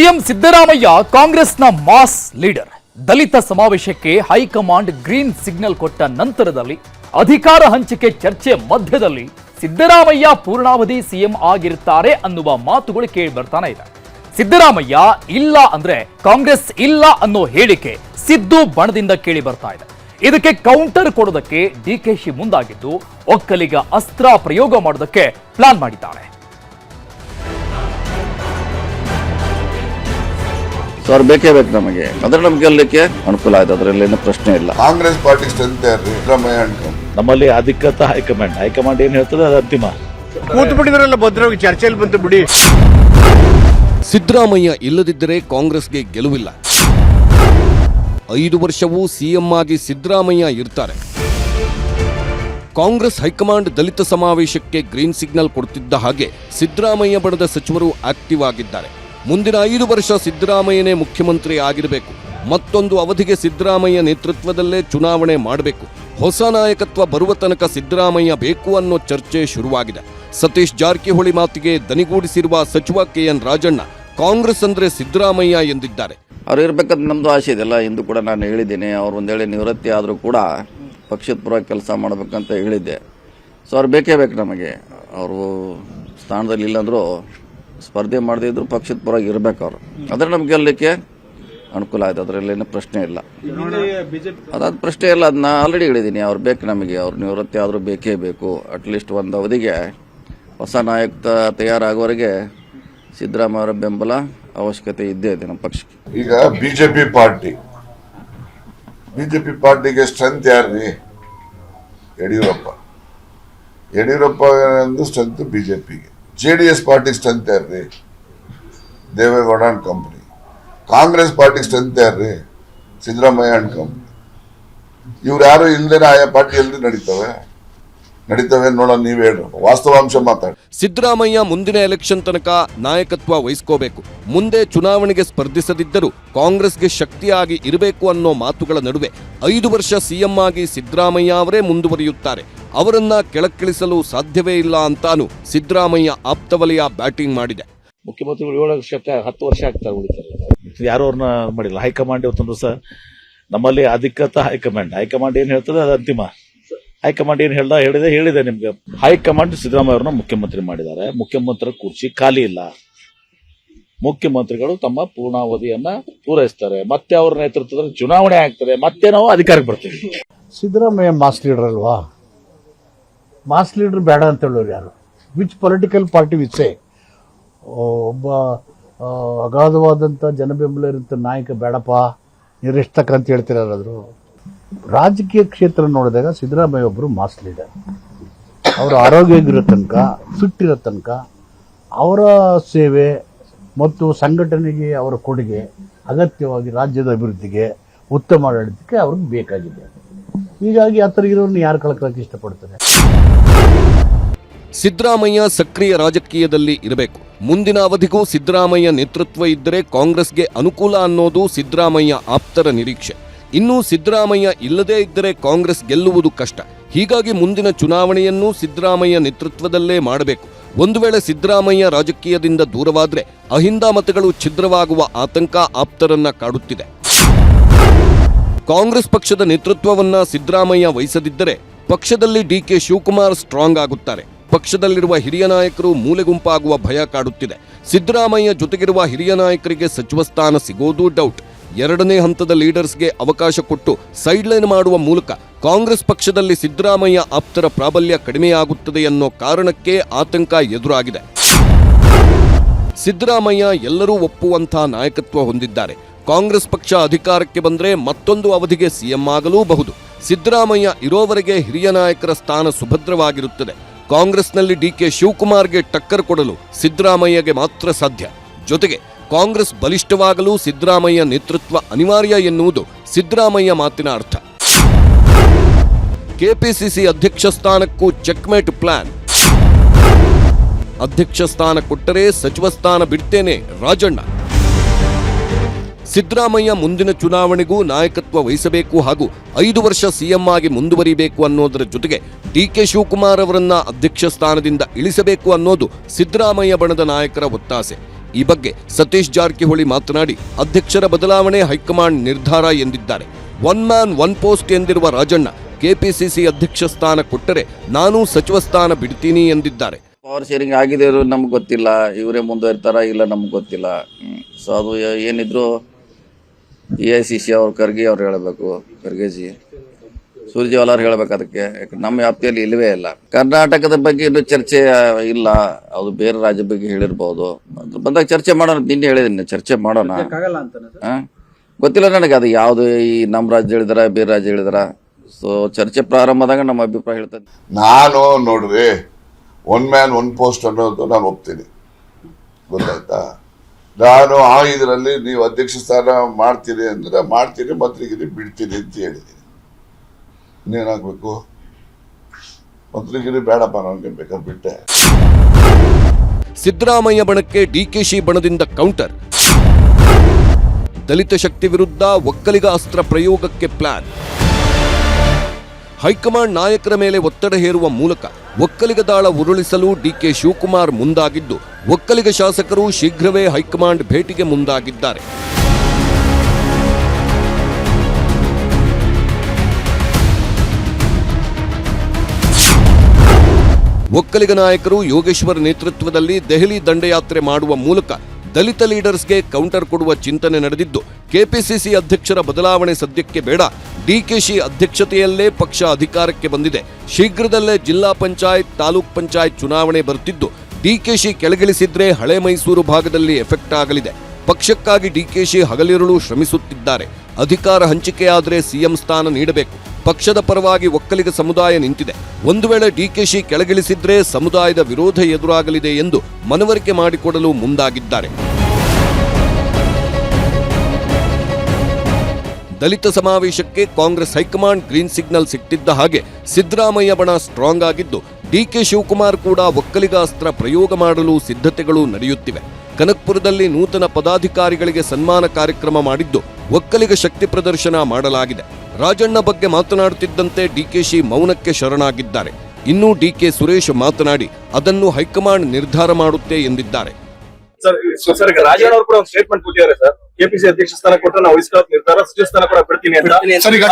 CM Siddaramaiah ಕಾಂಗ್ರೆಸ್ನ mass leader. ದಲಿತ ಸಮಾವೇಶಕ್ಕೆ high command green signal ಕೊಟ್ಟ ನಂತರದಲ್ಲಿ ಅಧಿಕಾರ ಹಂಚಿಕೆ ಚರ್ಚೆ ಮಧ್ಯದಲ್ಲಿ ಸಿದ್ದರಾಮಯ್ಯ ಪೂರ್ಣಾವಧಿ ಸಿಎಂ ಆಗಿರ್ತಾರೆ ಅನ್ನುವ ಮಾತುಗಳು ಕೇಳಿ ಬರ್ತಾನೆ ಇದೆ. ಸಿದ್ದರಾಮಯ್ಯ ಇಲ್ಲ ಅಂದ್ರೆ ಕಾಂಗ್ರೆಸ್ ಇಲ್ಲ ಅನ್ನೋ ಹೇಳಿಕೆ ಸಿದ್ದು ಬಣದಿಂದ ಕೇಳಿ ಬರ್ತಾ ಇದೆ. ಇದಕ್ಕೆ ಕೌಂಟರ್ ಕೊಡೋದಕ್ಕೆ ಡಿಕೆಶಿ ಮುಂದಾಗಿದ್ದು ಒಕ್ಕಲಿಗ ಅಸ್ತ್ರ ಪ್ರಯೋಗ ಮಾಡೋದಕ್ಕೆ ಪ್ಲಾನ್ ಮಾಡಿದ್ದಾರೆ. ಅವ್ರು ಬೇಕೇ ಬೇಕು ನಮಗೆ. ಅದ್ರ ನಮ್ಗೆ ಗೆಲ್ಲಕ್ಕೆ ಅನುಕೂಲ ಆಯ್ತು. ಅದರಲ್ಲಿ ಏನು ಪ್ರಶ್ನೆ ಇಲ್ಲ. ಕಾಂಗ್ರೆಸ್ ಪಾರ್ಟಿ ಸ್ಟ್ರೆಂತ್ ಯಾರ್ರಿ? ಸಿದ್ದರಾಮಯ್ಯ ನಮ್ಮಲ್ಲಿ ಅಧಿಕೃತ ಹೈಕಮಾಂಡ್. ಹೈಕಮಾಂಡ್ ಏನು ಹೇಳ್ತದೆ ಅದು ಅಂತಿಮ. ಕೂತು ಬಿಟ್ಟಿದ್ರಲ್ಲ ಭದ್ರವಾಗಿ ಚರ್ಚೆಯಲ್ಲಿ ಬಂತು ಬಿಡಿ. ಸಿದ್ದರಾಮಯ್ಯ ಇಲ್ಲದಿದ್ದರೆ ಕಾಂಗ್ರೆಸ್ಗೆ ಗೆಲುವಿಲ್ಲ. ಐದು ವರ್ಷವೂ ಸಿಎಂ ಆಗಿ ಸಿದ್ದರಾಮಯ್ಯ ಇರ್ತಾರೆ. ಕಾಂಗ್ರೆಸ್ ಹೈಕಮಾಂಡ್ ದಲಿತ ಸಮಾವೇಶಕ್ಕೆ ಗ್ರೀನ್ ಸಿಗ್ನಲ್ ಕೊಡ್ತಿದ್ದ ಹಾಗೆ ಸಿದ್ದರಾಮಯ್ಯ ಬಣದ ಸಚಿವರು ಆಕ್ಟಿವ್ ಆಗಿದ್ದಾರೆ. ಮುಂದಿನ ಐದು ವರ್ಷ ಸಿದ್ದರಾಮಯ್ಯನೇ ಮುಖ್ಯಮಂತ್ರಿ ಆಗಿರಬೇಕು. ಮತ್ತೊಂದು ಅವಧಿಗೆ ಸಿದ್ದರಾಮಯ್ಯ ನೇತೃತ್ವದಲ್ಲೇ ಚುನಾವಣೆ ಮಾಡಬೇಕು. ಹೊಸ ನಾಯಕತ್ವ ಬರುವ ತನಕ ಸಿದ್ದರಾಮಯ್ಯ ಬೇಕು ಅನ್ನೋ ಚರ್ಚೆ ಶುರುವಾಗಿದೆ. ಸತೀಶ್ ಜಾರಕಿಹೊಳಿ ಮಾತಿಗೆ ದನಿಗೂಡಿಸಿರುವ ಸಚಿವ ಕೆ ಎನ್ ರಾಜಣ್ಣ ಕಾಂಗ್ರೆಸ್ ಅಂದ್ರೆ ಸಿದ್ದರಾಮಯ್ಯ ಎಂದಿದ್ದಾರೆ. ಅವ್ರು ಇರ್ಬೇಕಂತ ನಮ್ಮದು ಆಸೆ ಇದೆಲ್ಲ ಎಂದು ಕೂಡ ನಾನು ಹೇಳಿದ್ದೀನಿ. ಅವ್ರು ಒಂದು ವೇಳೆ ನಿವೃತ್ತಿ ಆದರೂ ಕೂಡ ಪಕ್ಷದ ಪುರ ಕೆಲಸ ಮಾಡಬೇಕಂತ ಹೇಳಿದ್ದೆ. ಸೊ ಅವ್ರು ಬೇಕೇ ಬೇಕು ನಮಗೆ. ಅವರು ಸ್ಥಾನದಲ್ಲಿ ಇಲ್ಲಾಂದ್ರೂ ಸ್ಪರ್ಧೆ ಮಾಡದೇ ಇದ್ರು ಪಕ್ಷದ ಪರವಾಗಿ ಇರಬೇಕು ಅವರು. ನಮ್ಗೆ ಗೆಲ್ಲಕ್ಕೆ ಅನುಕೂಲ ಆಯ್ತು. ಅದರಲ್ಲಿ ಏನು ಪ್ರಶ್ನೆ ಇಲ್ಲ. ಅದಾದ ಪ್ರಶ್ನೆ ಇಲ್ಲ. ಅದನ್ನ ಆಲ್ರೆಡಿ ಹೇಳಿದ್ದೀನಿ ಅವ್ರು ಬೇಕು ನಮಗೆ. ಅವ್ರ ನಿವೃತ್ತಿ ಆದರೂ ಬೇಕೇ ಬೇಕು. ಅಟ್ಲೀಸ್ಟ್ ಒಂದು ಅವಧಿಗೆ ಹೊಸ ನಾಯಕ ತಯಾರಾಗೋರಿಗೆ ಸಿದ್ದರಾಮಯ್ಯ ಬೆಂಬಲ ಅವಶ್ಯಕತೆ ಇದ್ದೇ ಇದೆ ನಮ್ಮ ಪಕ್ಷಕ್ಕೆ. ಈಗ ಬಿಜೆಪಿ ಪಾರ್ಟಿ. ಬಿಜೆಪಿ ಪಾರ್ಟಿಗೆ ಸ್ಟ್ರೆಂತ್ ಯಾರ್ರಿ? ಯಡಿಯೂರಪ್ಪ. ಯಡಿಯೂರಪ್ಪ ಸ್ಟ್ರೆಂತ್ ಬಿಜೆಪಿಗೆ. J D S party strength ಯಾರ್ರಿ? Devegowda and company. Congress party strength ಯಾರ್ರಿ? Siddaramaiah and company. ಇವ್ರು ಯಾರು ಇಲ್ಲದೇ ಆಯಾ ಪಾರ್ಟಿ ಎಲ್ರಿ ನಡೀತವೆ? ನಡೀತವೆ ನೋಡೋಣ, ನೀವು ಹೇಳ್ರಿ. ವಾಸ್ತವಾಂಶ ಮಾತಾಡಿ. ಸಿದ್ದರಾಮಯ್ಯ ಮುಂದಿನ ಎಲೆಕ್ಷನ್ ತನಕ ನಾಯಕತ್ವ ವಹಿಸ್ಕೋಬೇಕು. ಮುಂದೆ ಚುನಾವಣೆಗೆ ಸ್ಪರ್ಧಿಸದಿದ್ದರೂ ಕಾಂಗ್ರೆಸ್ಗೆ ಶಕ್ತಿಯಾಗಿ ಇರಬೇಕು ಅನ್ನೋ ಮಾತುಗಳ ನಡುವೆ ಐದು ವರ್ಷ ಸಿಎಂ ಆಗಿ ಸಿದ್ದರಾಮಯ್ಯ ಅವರೇ ಮುಂದುವರಿಯುತ್ತಾರೆ. ಅವರನ್ನ ಕೆಳಕ್ಕಿಳಿಸಲು ಸಾಧ್ಯವೇ ಇಲ್ಲ ಅಂತಾನು ಸಿದ್ದರಾಮಯ್ಯ ಆಪ್ತವಲಯ ಬ್ಯಾಟಿಂಗ್ ಮಾಡಿದೆ. ಮುಖ್ಯಮಂತ್ರಿಗಳು ಏಳು ವರ್ಷ ಹತ್ತು ವರ್ಷ ಆಗ್ತಾರೆ ಉಳಿತಾರೆ. ಯಾರು ಅವ್ರನ್ನ ಮಾಡಿಲ್ಲ? ಹೈಕಮಾಂಡ್ ಇವತ್ತೊಂದು ಸರ್ ನಮ್ಮಲ್ಲಿ ಅಧಿಕೃತ ಹೈಕಮಾಂಡ್. ಹೈಕಮಾಂಡ್ ಏನು ಹೇಳ್ತದೆ ಅದು ಅಂತಿಮ. ಹೈಕಮಾಂಡ್ ಏನು ಹೇಳ್ದ ಹೇಳಿದೆ ಹೇಳಿದೆ ನಿಮ್ಗೆ. ಹೈಕಮಾಂಡ್ ಸಿದ್ದರಾಮಯ್ಯ ಅವ್ರನ್ನ ಮುಖ್ಯಮಂತ್ರಿ ಮಾಡಿದ್ದಾರೆ. ಮುಖ್ಯಮಂತ್ರಿ ಕುರ್ಚಿ ಖಾಲಿ ಇಲ್ಲ. ಮುಖ್ಯಮಂತ್ರಿಗಳು ತಮ್ಮ ಪೂರ್ಣಾವಧಿಯನ್ನ ಪೂರೈಸ್ತಾರೆ. ಮತ್ತೆ ಅವ್ರ ನೇತೃತ್ವದಲ್ಲಿ ಚುನಾವಣೆ ಆಗ್ತದೆ. ಮತ್ತೆ ನಾವು ಅಧಿಕಾರಕ್ಕೆ ಬರ್ತೀವಿ. ಸಿದ್ದರಾಮಯ್ಯ ಮಾಸ್ ಲೀಡರ್ ಅಲ್ವಾ? ಮಾಸ್ ಲೀಡರ್ ಬೇಡ ಅಂತ ಹೇಳೋರು ಯಾರು? ವಿಚ್ ಪೊಲಿಟಿಕಲ್ ಪಾರ್ಟಿ ವಿಚ್ ಒಬ್ಬ ಅಗಾಧವಾದಂಥ ಜನಬೆಂಬಲ ಇರುವಂಥ ನಾಯಕ ಬೇಡಪ್ಪ ನಿರೀಕ್ಷಕ ಅಂತ ಹೇಳ್ತಿರಾದ್ರು ರಾಜಕೀಯ ಕ್ಷೇತ್ರ ನೋಡಿದಾಗ ಸಿದ್ದರಾಮಯ್ಯ ಒಬ್ಬರು ಮಾಸ್ ಲೀಡರ್. ಅವರು ಆರೋಗ್ಯವಾಗಿರೋ ತನಕ ಫಿಟ್ ಇರೋ ತನಕ, ಅವರ ಸೇವೆ ಮತ್ತು ಸಂಘಟನೆಗೆ, ಅವರ ಕೊಡುಗೆ ಅಗತ್ಯವಾಗಿ ರಾಜ್ಯದ ಅಭಿವೃದ್ಧಿಗೆ, ಉತ್ತಮ ಆಡಳಿತಕ್ಕೆ ಅವ್ರಿಗೆ ಬೇಕಾಗಿದೆ. ಹೀಗಾಗಿ ಆ ಯಾರು ಕಳ್ಕೊಳ್ಳೋಕೆ ಇಷ್ಟಪಡ್ತಾರೆ? ಸಿದ್ದರಾಮಯ್ಯ ಸಕ್ರಿಯ ರಾಜಕೀಯದಲ್ಲಿ ಇರಬೇಕು. ಮುಂದಿನ ಅವಧಿಗೂ ಸಿದ್ದರಾಮಯ್ಯ ನೇತೃತ್ವ ಇದ್ದರೆ ಕಾಂಗ್ರೆಸ್ಗೆ ಅನುಕೂಲ ಅನ್ನೋದು ಸಿದ್ದರಾಮಯ್ಯ ಆಪ್ತರ ನಿರೀಕ್ಷೆ. ಇನ್ನು ಸಿದ್ದರಾಮಯ್ಯ ಇಲ್ಲದೇ ಇದ್ದರೆ ಕಾಂಗ್ರೆಸ್ ಗೆಲ್ಲುವುದು ಕಷ್ಟ. ಹೀಗಾಗಿ ಮುಂದಿನ ಚುನಾವಣೆಯನ್ನು ಸಿದ್ದರಾಮಯ್ಯ ನೇತೃತ್ವದಲ್ಲೇ ಮಾಡಬೇಕು. ಒಂದು ವೇಳೆ ಸಿದ್ದರಾಮಯ್ಯ ರಾಜಕೀಯದಿಂದ ದೂರವಾದರೆ ಅಹಿಂದ ಮತಗಳು ಛಿದ್ರವಾಗುವ ಆತಂಕ ಆಪ್ತರನ್ನ ಕಾಡುತ್ತಿದೆ. ಕಾಂಗ್ರೆಸ್ ಪಕ್ಷದ ನೇತೃತ್ವವನ್ನ ಸಿದ್ದರಾಮಯ್ಯ ವಹಿಸದಿದ್ದರೆ ಪಕ್ಷದಲ್ಲಿ ಡಿಕೆ ಶಿವಕುಮಾರ್ ಸ್ಟ್ರಾಂಗ್ ಆಗುತ್ತಾರೆ. ಪಕ್ಷದಲ್ಲಿರುವ ಹಿರಿಯ ನಾಯಕರು ಮೂಲೆಗುಂಪಾಗುವ ಭಯ ಕಾಡುತ್ತಿದೆ. ಸಿದ್ದರಾಮಯ್ಯ ಜೊತೆಗಿರುವ ಹಿರಿಯ ನಾಯಕರಿಗೆ ಸಚಿವ ಸ್ಥಾನ ಸಿಗೋದು ಡೌಟ್. ಎರಡನೇ ಹಂತದ ಲೀಡರ್ಸ್ಗೆ ಅವಕಾಶ ಕೊಟ್ಟು ಸೈಡ್ಲೈನ್ ಮಾಡುವ ಮೂಲಕ ಕಾಂಗ್ರೆಸ್ ಪಕ್ಷದಲ್ಲಿ ಸಿದ್ದರಾಮಯ್ಯ ಆಪ್ತರ ಪ್ರಾಬಲ್ಯ ಕಡಿಮೆಯಾಗುತ್ತದೆ ಅನ್ನೋ ಕಾರಣಕ್ಕೆ ಆತಂಕ ಎದುರಾಗಿದೆ. ಸಿದ್ದರಾಮಯ್ಯ ಎಲ್ಲರೂ ಒಪ್ಪುವಂತಹ ನಾಯಕತ್ವ ಹೊಂದಿದ್ದಾರೆ. ಕಾಂಗ್ರೆಸ್ ಪಕ್ಷ ಅಧಿಕಾರಕ್ಕೆ ಬಂದರೆ ಮತ್ತೊಂದು ಅವಧಿಗೆ ಸಿಎಂ ಆಗಲೂಬಹುದು. ಸಿದ್ದರಾಮಯ್ಯ ಇರೋವರೆಗೆ ಹಿರಿಯ ನಾಯಕರ ಸ್ಥಾನ ಸುಭದ್ರವಾಗಿರುತ್ತದೆ. ಕಾಂಗ್ರೆಸ್ನಲ್ಲಿ ಡಿಕೆ ಶಿವಕುಮಾರ್ಗೆ ಟಕ್ಕರ್ ಕೊಡಲು ಸಿದ್ದರಾಮಯ್ಯಗೆ ಮಾತ್ರ ಸಾಧ್ಯ. ಜೊತೆಗೆ ಕಾಂಗ್ರೆಸ್ ಬಲಿಷ್ಠವಾಗಲು ಸಿದ್ದರಾಮಯ್ಯ ನೇತೃತ್ವ ಅನಿವಾರ್ಯ ಎನ್ನುವುದು ಸಿದ್ದರಾಮಯ್ಯ ಮಾತಿನ ಅರ್ಥ. ಕೆಪಿಸಿಸಿ ಅಧ್ಯಕ್ಷ ಸ್ಥಾನಕ್ಕೂ ಚೆಕ್ಮೇಟ್ ಪ್ಲಾನ್. ಅಧ್ಯಕ್ಷ ಸ್ಥಾನ ಕೊಟ್ಟರೆ ಸಚಿವ ಸ್ಥಾನ ಬಿಡ್ತೇನೆ ರಾಜಣ್ಣ. ಸಿದ್ದರಾಮಯ್ಯ ಮುಂದಿನ ಚುನಾವಣೆಗೂ ನಾಯಕತ್ವ ವಹಿಸಬೇಕು ಹಾಗೂ ಐದು ವರ್ಷ ಸಿಎಂ ಆಗಿ ಮುಂದುವರಿಬೇಕು ಅನ್ನೋದರ ಜೊತೆಗೆ ಡಿಕೆ ಶಿವಕುಮಾರ್ ಅವರನ್ನ ಅಧ್ಯಕ್ಷ ಸ್ಥಾನದಿಂದ ಇಳಿಸಬೇಕು ಅನ್ನೋದು ಸಿದ್ದರಾಮಯ್ಯ ಬಣದ ನಾಯಕರ ಒತ್ತಾಸೆ. ಈ ಬಗ್ಗೆ ಸತೀಶ್ ಜಾರಕಿಹೊಳಿ ಮಾತನಾಡಿ, ಅಧ್ಯಕ್ಷರ ಬದಲಾವಣೆ ಹೈಕಮಾಂಡ್ ನಿರ್ಧಾರ ಎಂದಿದ್ದಾರೆ. ಒನ್ ಮ್ಯಾನ್, ಒನ್ ಪೋಸ್ಟ್ ಎಂದಿರುವ ರಾಜಣ್ಣ ಕೆಪಿಸಿಸಿ ಅಧ್ಯಕ್ಷ ಸ್ಥಾನ ಕೊಟ್ಟರೆ ನಾನು ಸಚಿವ ಸ್ಥಾನ ಬಿಡ್ತೀನಿ ಎಂದಿದ್ದಾರೆ. ಪವರ್ ಶೇರಿಂಗ್ ಆಗಿದೆ ನಮ್ಗೆ ಗೊತ್ತಿಲ್ಲ. ಇವರೇ ಮುಂದುವರಿತಾರ ಇಲ್ಲ ನಮ್ಗೆ ಗೊತ್ತಿಲ್ಲ. ಸೊ ಅದು ಏನಿದ್ರು ಎ ಐ ಸಿ ಸಿ ಅವ್ರು ಖರ್ಗೆ ಅವ್ರು ಹೇಳಬೇಕು ಖರ್ಗೆಜಿ. ಸೂರ್ಜೇವಾಲ ಅವ್ರು ಹೇಳ್ಬೇಕು ಅದಕ್ಕೆ. ನಮ್ಮ ವ್ಯಾಪ್ತಿಯಲ್ಲಿ ಇಲ್ಲವೇ ಇಲ್ಲ. ಕರ್ನಾಟಕದ ಬಗ್ಗೆ ಇನ್ನೂ ಚರ್ಚೆ ಇಲ್ಲ. ಅದು ಬೇರೆ ರಾಜ್ಯ ಬಗ್ಗೆ ಹೇಳಿರ್ಬೋದು. ಅದ್ರ ಬಂದಾಗ ಚರ್ಚೆ ಮಾಡೋಣ. ನಿನ್ನೆ ಹೇಳಿದ್ದೀನಿ ಚರ್ಚೆ ಮಾಡೋಣ? ಗೊತ್ತಿಲ್ಲ ನನಗೆ ಅದು ಯಾವುದು ಈ ನಮ್ಮ ರಾಜ್ಯ ಹೇಳಿದಾರ ಬೇರೆ ರಾಜ್ಯ ಹೇಳಿದಾರ? ಸೊ ಚರ್ಚೆ ಪ್ರಾರಂಭದಾಗ ನಮ್ಮ ಅಭಿಪ್ರಾಯ ಹೇಳ್ತದೆ ನಾನು ನೋಡ್ರಿ ಒನ್ ಮ್ಯಾನ್ ಒನ್ ಪೋಸ್ಟ್ ಅನ್ನೋದು ನಾನು ಒಪ್ತೀನಿ. ಗೊತ್ತಾಯ್ತಾ? ನಾನು ಆ ಇದರಲ್ಲಿ ನೀವು ಅಧ್ಯಕ್ಷ ಸ್ಥಾನ ಮಾಡ್ತೀರಿ ಅಂದ್ರೆ ಮಾಡ್ತೀರಿ, ಮಂತ್ರಿಗಿರಿ ಬಿಡ್ತೀನಿ ಅಂತ ಹೇಳಿದ್ದೀನಿ ಇನ್ನೇನಾಗಬೇಕು? ಮಂತ್ರಿಗಿರಿ ಬೇಡಪ್ಪ ನನಗೆ ಬೇಕಾದ್ರೆ ಬಿಟ್ಟೆ. ಸಿದ್ದರಾಮಯ್ಯ ಬಣಕ್ಕೆ ಡಿಕೆಶಿ ಬಣದಿಂದ ಕೌಂಟರ್. ದಲಿತ ಶಕ್ತಿ ವಿರುದ್ಧ ಒಕ್ಕಲಿಗ ಅಸ್ತ್ರ ಪ್ರಯೋಗಕ್ಕೆ ಪ್ಲಾನ್. ಹೈಕಮಾಂಡ್ ನಾಯಕರ ಮೇಲೆ ಒತ್ತಡ ಹೇರುವ ಮೂಲಕ ಒಕ್ಕಲಿಗ ದಾಳ ಉರುಳಿಸಲು ಡಿಕೆ ಶಿವಕುಮಾರ್ ಮುಂದಾಗಿದ್ದು, ಒಕ್ಕಲಿಗ ಶಾಸಕರು ಶೀಘ್ರವೇ ಹೈಕಮಾಂಡ್ ಭೇಟಿಗೆ ಮುಂದಾಗಿದ್ದಾರೆ. ಒಕ್ಕಲಿಗ ನಾಯಕರು ಯೋಗೇಶ್ವರ್ ನೇತೃತ್ವದಲ್ಲಿ ದೆಹಲಿ ದಂಡಯಾತ್ರೆ ಮಾಡುವ ಮೂಲಕ ದಲಿತ ಲೀಡರ್ಸ್ಗೆ ಕೌಂಟರ್ ಕೊಡುವ ಚಿಂತನೆ ನಡೆದಿದ್ದು, ಕೆಪಿಸಿಸಿ ಅಧ್ಯಕ್ಷರ ಬದಲಾವಣೆ ಸದ್ಯಕ್ಕೆ ಬೇಡ. ಡಿಕೆಶಿ ಅಧ್ಯಕ್ಷತೆಯಲ್ಲೇ ಪಕ್ಷ ಅಧಿಕಾರಕ್ಕೆ ಬಂದಿದೆ. ಶೀಘ್ರದಲ್ಲೇ ಜಿಲ್ಲಾ ಪಂಚಾಯತ್, ತಾಲೂಕ್ ಪಂಚಾಯತ್ ಚುನಾವಣೆ ಬರುತ್ತಿದ್ದು ಡಿಕೆಶಿ ಕೆಳಗಿಳಿಸಿದ್ರೆ ಹಳೆ ಮೈಸೂರು ಭಾಗದಲ್ಲಿ ಎಫೆಕ್ಟ್ ಆಗಲಿದೆ. ಪಕ್ಷಕ್ಕಾಗಿ ಡಿಕೆಶಿ ಹಗಲಿರುಳು ಶ್ರಮಿಸುತ್ತಿದ್ದಾರೆ. ಅಧಿಕಾರ ಹಂಚಿಕೆಯಾದರೆ ಸಿಎಂ ಸ್ಥಾನ ನೀಡಬೇಕು. ಪಕ್ಷದ ಪರವಾಗಿ ಒಕ್ಕಲಿಗ ಸಮುದಾಯ ನಿಂತಿದೆ. ಒಂದು ವೇಳೆ ಡಿಕೆಶಿ ಕೆಳಗಿಳಿಸಿದ್ರೆ ಸಮುದಾಯದ ವಿರೋಧ ಎದುರಾಗಲಿದೆ ಎಂದು ಮನವರಿಕೆ ಮಾಡಿಕೊಡಲು ಮುಂದಾಗಿದ್ದಾರೆ. ದಲಿತ ಸಮಾವೇಶಕ್ಕೆ Congress high command green signal ಸಿಕ್ಕಿದ್ದ ಹಾಗೆ ಸಿದ್ದರಾಮಯ್ಯ ಬಣ ಸ್ಟ್ರಾಂಗ್ ಆಗಿದ್ದು ಡಿಕೆ ಶಿವಕುಮಾರ್ ಕೂಡ ಒಕ್ಕಲಿಗ ಅಸ್ತ್ರ ಪ್ರಯೋಗ ಮಾಡಲು ಸಿದ್ಧತೆಗಳು ನಡೆಯುತ್ತಿವೆ. ಕನಕ್ಪುರದಲ್ಲಿ ನೂತನ ಪದಾಧಿಕಾರಿಗಳಿಗೆ ಸನ್ಮಾನ ಕಾರ್ಯಕ್ರಮ ಮಾಡಿದ್ದು, ಒಕ್ಕಲಿಗ ಶಕ್ತಿ ಪ್ರದರ್ಶನ ಮಾಡಲಾಗಿದೆ. ರಾಜಣ್ಣ ಬಗ್ಗೆ ಮಾತನಾಡುತ್ತಿದ್ದಂತೆ ಡಿಕೆಶಿ ಮೌನಕ್ಕೆ ಶರಣಾಗಿದ್ದಾರೆ. ಇನ್ನು ಡಿಕೆ ಸುರೇಶ್ ಮಾತನಾಡಿ ಅದನ್ನು ಹೈಕಮಾಂಡ್ ನಿರ್ಧಾರ ಮಾಡುತ್ತೆ ಎಂದಿದ್ದಾರೆ. ಸರ್ ಸರ್ ರಾಜಣ್ಣ ಅವರು ಕೂಡ ಸ್ಟೇಟ್ಮೆಂಟ್ ಕೊಟ್ಟಿದ್ದಾರೆ ಸರ್. ಕೆಪಿಸಿ ಅಧ್ಯಕ್ಷ ಸ್ಥಾನ ಕೊಟ್ಟರೆ ನಾವು ವಹಿಸ್ಕೊಳ್ಳೋಕೆ ನಿರ್ಧಾರ ಸಚಿವ ಸ್ಥಾನ ಕೂಡ ಬಿಡ್ತೀನಿ ಅಂತ. ಸರ್ ಈಗ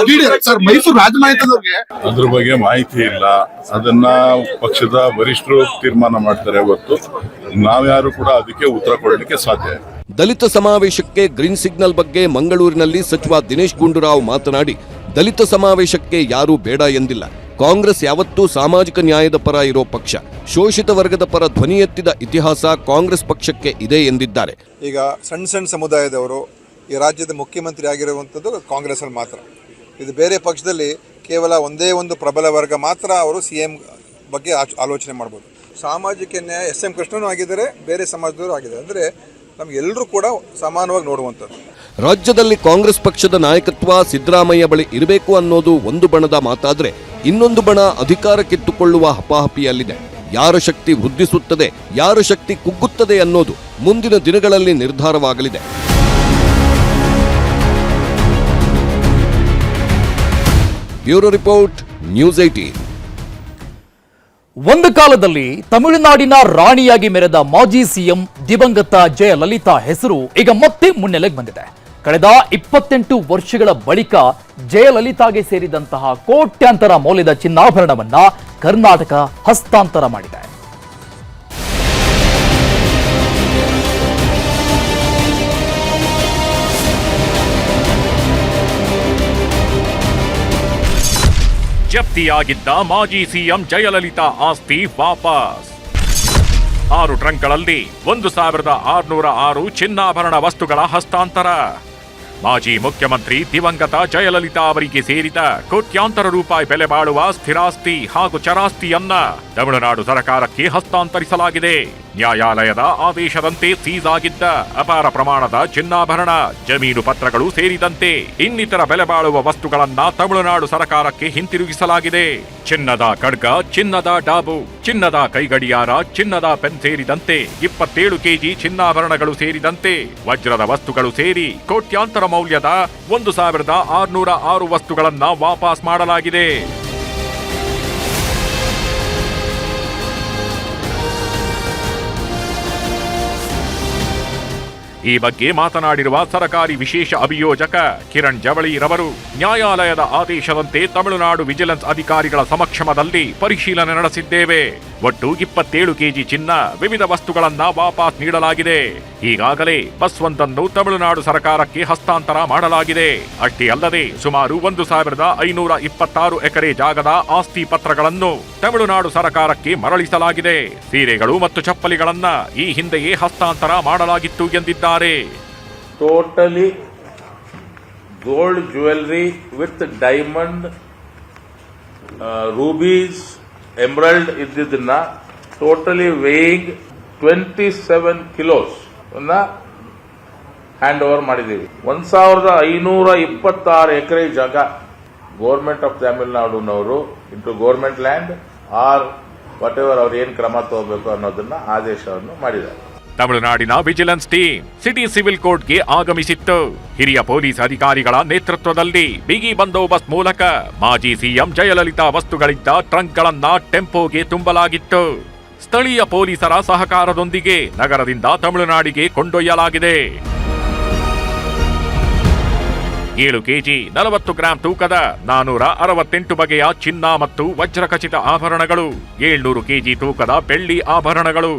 ಸರ್ ಮೈಸೂರು ರಾಜಮನೆತನದವ್ರಿಗೆ ಅದ್ರ ಬಗ್ಗೆ ಮಾಹಿತಿ ಇಲ್ಲ. ಅದನ್ನ ಪಕ್ಷದ ವರಿಷ್ಠರು ತೀರ್ಮಾನ ಮಾಡ್ತಾರೆ ಹೊತ್ತು ನಾವ್ಯಾರು ಕೂಡ ಅದಕ್ಕೆ ಉತ್ತರ ಕೊಡಲಿಕ್ಕೆ ಸಾಧ್ಯ ಇಲ್ಲ. ದಲಿತ ಸಮಾವೇಶಕ್ಕೆ ಗ್ರೀನ್ ಸಿಗ್ನಲ್ ಬಗ್ಗೆ ಮಂಗಳೂರಿನಲ್ಲಿ ಸಚಿವ ದಿನೇಶ್ ಗುಂಡೂರಾವ್ ಮಾತನಾಡಿ ದಲಿತ ಸಮಾವೇಶಕ್ಕೆ ಯಾರೂ ಬೇಡ ಎಂದಿಲ್ಲ. ಕಾಂಗ್ರೆಸ್ ಯಾವತ್ತೂ ಸಾಮಾಜಿಕ ನ್ಯಾಯದ ಪರ ಇರೋ ಪಕ್ಷ. ಶೋಷಿತ ವರ್ಗದ ಪರ ಧ್ವನಿ ಎತ್ತಿದ ಇತಿಹಾಸ ಕಾಂಗ್ರೆಸ್ ಪಕ್ಷಕ್ಕೆ ಇದೆ ಎಂದಿದ್ದಾರೆ. ಈಗ ಸಣ್ಣ ಸಣ್ಣ ಸಮುದಾಯದವರು ಈ ರಾಜ್ಯದ ಮುಖ್ಯಮಂತ್ರಿ ಆಗಿರುವಂಥದ್ದು ಕಾಂಗ್ರೆಸ್ಸಲ್ಲಿ ಮಾತ್ರ. ಇದು ಬೇರೆ ಪಕ್ಷದಲ್ಲಿ ಕೇವಲ ಒಂದೇ ಒಂದು ಪ್ರಬಲ ವರ್ಗ ಮಾತ್ರ ಅವರು ಸಿ ಎಂ ಬಗ್ಗೆ ಆಲೋಚನೆ ಮಾಡ್ಬೋದು. ಸಾಮಾಜಿಕ ನ್ಯಾಯ ಎಸ್ ಎಂ ಕೃಷ್ಣನೂ ಆಗಿದ್ದಾರೆ, ಬೇರೆ ಸಮಾಜದವರು ಆಗಿದ್ದಾರೆ. ಅಂದರೆ ನಮಗೆಲ್ಲರೂ ಕೂಡ ಸಮಾನವಾಗಿ ನೋಡುವಂಥದ್ದು. ರಾಜ್ಯದಲ್ಲಿ ಕಾಂಗ್ರೆಸ್ ಪಕ್ಷದ ನಾಯಕತ್ವ ಸಿದ್ದರಾಮಯ್ಯ ಬಳಿ ಇರಬೇಕು ಅನ್ನೋದು ಒಂದು ಬಣದ ಮಾತಾದರೆ ಇನ್ನೊಂದು ಬಣ ಅಧಿಕಾರ ಕಿತ್ತುಕೊಳ್ಳುವ ಹಪಾಹಪಿಯಲ್ಲಿದೆ. ಯಾರ ಶಕ್ತಿ ವೃದ್ಧಿಸುತ್ತದೆ, ಯಾರ ಶಕ್ತಿ ಕುಗ್ಗುತ್ತದೆ ಅನ್ನೋದು ಮುಂದಿನ ದಿನಗಳಲ್ಲಿ ನಿರ್ಧಾರವಾಗಲಿದೆ. ಬ್ಯೂರೋ ರಿಪೋರ್ಟ್, ನ್ಯೂಸ್ ಏಟೀನ್ ಒಂದು ಕಾಲದಲ್ಲಿ ತಮಿಳುನಾಡಿನ ರಾಣಿಯಾಗಿ ಮೆರೆದ ಮಾಜಿ ಸಿಎಂ ದಿವಂಗತ ಜಯಲಲಿತಾ ಹೆಸರು ಈಗ ಮತ್ತೆ ಮುನ್ನೆಲೆಗೆ ಬಂದಿದೆ. ಕಳೆದ ಇಪ್ಪತ್ತೆಂಟು ವರ್ಷಗಳ ಬಳಿಕ ಜಯಲಲಿತಾಗೆ ಸೇರಿದಂತಹ ಕೋಟ್ಯಾಂತರ ಮೌಲ್ಯದ ಚಿನ್ನಾಭರಣವನ್ನ ಕರ್ನಾಟಕ ಹಸ್ತಾಂತರ ಮಾಡಿದೆ. ಜಪ್ತಿಯಾಗಿದ್ದ ಮಾಜಿ ಸಿಎಂ ಜಯಲಲಿತಾ ಆಸ್ತಿ ವಾಪಸ್. ಆರು ಟ್ರಂಕ್ಗಳಲ್ಲಿ ಒಂದು ಸಾವಿರದ ಆರುನೂರ ಆರು ಚಿನ್ನಾಭರಣ ವಸ್ತುಗಳ ಹಸ್ತಾಂತರ. ಮಾಜಿ ಮುಖ್ಯಮಂತ್ರಿ ದಿವಂಗತ ಜಯಲಲಿತಾ ಅವರಿಗೆ ಸೇರಿದ ಕೋಟ್ಯಾಂತರ ರೂಪಾಯಿ ಬೆಲೆ ಬಾಳುವ ಸ್ಥಿರಾಸ್ತಿ ಹಾಗೂ ಚರಾಸ್ತಿಯನ್ನ ತಮಿಳುನಾಡು ಸರ್ಕಾರಕ್ಕೆ ಹಸ್ತಾಂತರಿಸಲಾಗಿದೆ. ನ್ಯಾಯಾಲಯದ ಆದೇಶದಂತೆ ಸೀಸ್ ಆಗಿದ್ದ ಅಪಾರ ಪ್ರಮಾಣದ ಚಿನ್ನಾಭರಣ, ಜಮೀನು ಪತ್ರಗಳು ಸೇರಿದಂತೆ ಇನ್ನಿತರ ಬೆಲೆ ಬಾಳುವ ವಸ್ತುಗಳನ್ನ ತಮಿಳುನಾಡು ಸರ್ಕಾರಕ್ಕೆ ಹಿಂತಿರುಗಿಸಲಾಗಿದೆ. ಚಿನ್ನದ ಖಡ್ಗ, ಚಿನ್ನದ ಡಾಬು, ಚಿನ್ನದ ಕೈಗಡಿಯಾರ, ಚಿನ್ನದ ಪೆನ್ ಸೇರಿದಂತೆ ಇಪ್ಪತ್ತೇಳು ಕೆಜಿ ಚಿನ್ನಾಭರಣಗಳು ಸೇರಿದಂತೆ ವಜ್ರದ ವಸ್ತುಗಳು ಸೇರಿ ಕೋಟ್ಯಾಂತರ ಮೌಲ್ಯದ ಒಂದು ಸಾವಿರದ ಆರುನೂರ ಆರು ವಸ್ತುಗಳನ್ನ ವಾಪಸ್ ಮಾಡಲಾಗಿದೆ. ಈ ಬಗ್ಗೆ ಮಾತನಾಡಿರುವ ಸರಕಾರಿ ವಿಶೇಷ ಅಭಿಯೋಜಕ ಕಿರಣ್ ಜವಳಿ ರವರು, ನ್ಯಾಯಾಲಯದ ಆದೇಶದಂತೆ ತಮಿಳುನಾಡು ವಿಜಿಲೆನ್ಸ್ ಅಧಿಕಾರಿಗಳ ಸಮಕ್ಷಮದಲ್ಲಿ ಪರಿಶೀಲನೆ ನಡೆಸಿದ್ದೇವೆ. ಒಟ್ಟು ಇಪ್ಪತ್ತೇಳು ಕೆಜಿ ಚಿನ್ನ ವಿವಿಧ ವಸ್ತುಗಳನ್ನ ವಾಪಸ್ ನೀಡಲಾಗಿದೆ. ಈಗಾಗಲೇ ಬಸ್ ಒಂದನ್ನು ತಮಿಳುನಾಡು ಸರ್ಕಾರಕ್ಕೆ ಹಸ್ತಾಂತರ ಮಾಡಲಾಗಿದೆ. ಅಷ್ಟೇ ಅಲ್ಲದೆ ಸುಮಾರು ಒಂದು ಸಾವಿರದ ಐನೂರ ಇಪ್ಪತ್ತಾರು ಎಕರೆ ಜಾಗದ ಆಸ್ತಿ ಪತ್ರಗಳನ್ನು ತಮಿಳುನಾಡು ಸರ್ಕಾರಕ್ಕೆ ಮರಳಿಸಲಾಗಿದೆ. ಸೀರೆಗಳು ಮತ್ತು ಚಪ್ಪಲಿಗಳನ್ನ ಈ ಹಿಂದೆಯೇ ಹಸ್ತಾಂತರ ಮಾಡಲಾಗಿತ್ತು ಎಂದಿದ್ದಾರೆ. Totally gold jewellery with diamond uh, emerald ಇದ್ದಿದ್ದನ್ನ totally weighing twenty seven kilos hand over ಮಾಡಿದ್ದೀವಿ. ಒಂದ್ ಸಾವಿರದ ಐನೂರ ಇಪ್ಪತ್ತಾರು ಎಕರೆ ಜಾಗ government of ತಮಿಳುನಾಡುನವರು into government land or whatever ಅವ್ರು ಏನು ಕ್ರಮ ತಗೋಬೇಕು ಅನ್ನೋದನ್ನ ಆದೇಶವನ್ನು ಮಾಡಿದ್ದಾರೆ. ತಮಿಳುನಾಡಿನ ವಿಜಿಲೆನ್ಸ್ ಟೀಮ್ ಸಿಟಿ ಸಿವಿಲ್ ಕೋರ್ಟ್ಗೆ ಆಗಮಿಸಿತ್ತು. ಹಿರಿಯ ಪೊಲೀಸ್ ಅಧಿಕಾರಿಗಳ ನೇತೃತ್ವದಲ್ಲಿ ಬಿಗಿ ಬಂದೋಬಸ್ತ್ ಮೂಲಕ ಮಾಜಿ ಸಿಎಂ ಜಯಲಲಿತಾ ವಸ್ತುಗಳಿದ್ದ ಟ್ರಂಕ್ಗಳನ್ನ ಟೆಂಪೋಗೆ ತುಂಬಲಾಗಿತ್ತು. ಸ್ಥಳೀಯ ಪೊಲೀಸರ ಸಹಕಾರದೊಂದಿಗೆ ನಗರದಿಂದ ತಮಿಳುನಾಡಿಗೆ ಕೊಂಡೊಯ್ಯಲಾಗಿದೆ. ಏಳು ಕೆಜಿ, ನಲವತ್ತು ಗ್ರಾಂ ತೂಕದ ನಾನೂರ ಅರವತ್ತೆಂಟು ಬಗೆಯ ಚಿನ್ನ ಮತ್ತು ವಜ್ರಖಚಿತ ಆಭರಣಗಳು, ಏಳ್ನೂರು ಕೆಜಿ ತೂಕದ ಬೆಳ್ಳಿ ಆಭರಣಗಳು,